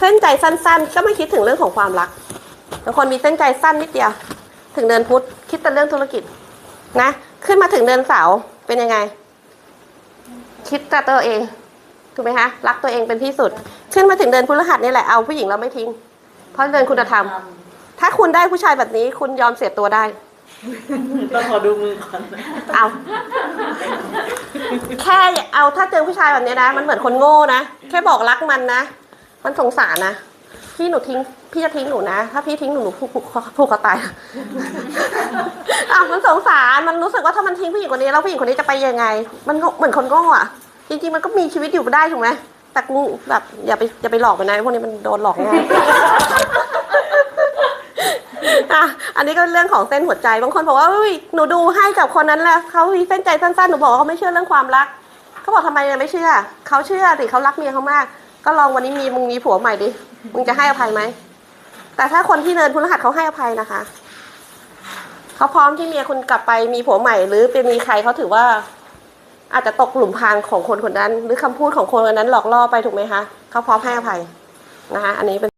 เส้นใจสั้น ๆ ก็ไม่คิดถึงเรื่องของความรักบางคนมีเส้นใจสั้นนิดเดียว ถึงเดือนพุธคิดแต่เรื่องธุรกิจ นะ ขึ้นมาถึงเดือนเสาร์เป็นยังไง คิดแต่ตัวเองถูกไหมคะรักตัวเองเป็นที่สุด ขึ้นมาถึงเดือนพฤหัสนี่แหละเอาผู้หญิงเราไม่ทิ้ง เพราะเดือนคุณธรรม ถ้าคุณได้ผู้ชายแบบนี้ คุณยอมเสียตัวได้ต้องขอดูมือก่อนเอาแค่เอาถ้าเจอผู้ชายแบบนี้นะ มันเหมือนคนโง่นะแค่บอกรักมันนะ มันสงสารนะพี่หนูทิ้งพี่จะทิ้งหนูนะ ถ้าพี่ทิ้งหนูหนูผูกผูกผูกคอตายอ้าวมันสงสารมันรู้สึกว่าถ้ามันทิ้งผู้หญิงคนนี้แล้วผู้หญิงคนนี้จะไปยังไง มันเหมือนคนโง่อะจริงๆมันก็มีชีวิตอยู่ได้ถูกไหมแต่กูแบบอย่าไปอย่าไปหลอกมันนะพวกนี้มันโดนหลอกง่ายอะอันนี้ก็เรื่องของเส้นหัวใจบางคนบอกว่าหนูดูให้กับคนนั้นแล้วเขามีเส้นใจสั้นๆหนูบอกว่าเขาไม่เชื่อเรื่องความรักเขาบอกทำไมไม่เชื่อเขาเชื่อสิเขารักเมียเขามาก ก็ลองวันนี้มีมึงมีผัวใหม่ดิ มึงจะให้อภัยไหม แต่ถ้าคนที่เนินพฤหัสเขาให้อภัยนะคะ เขาพร้อมที่เมียคุณกลับไปมีผัวใหม่ หรือเป็นมีใครเขาถือว่า อาจจะตกหลุมพรางของคนคนนั้น หรือคำพูดของคนคนนั้นหลอกล่อไปถูกไหมคะ เขาพร้อมให้อภัยนะคะ อันนี้เป็น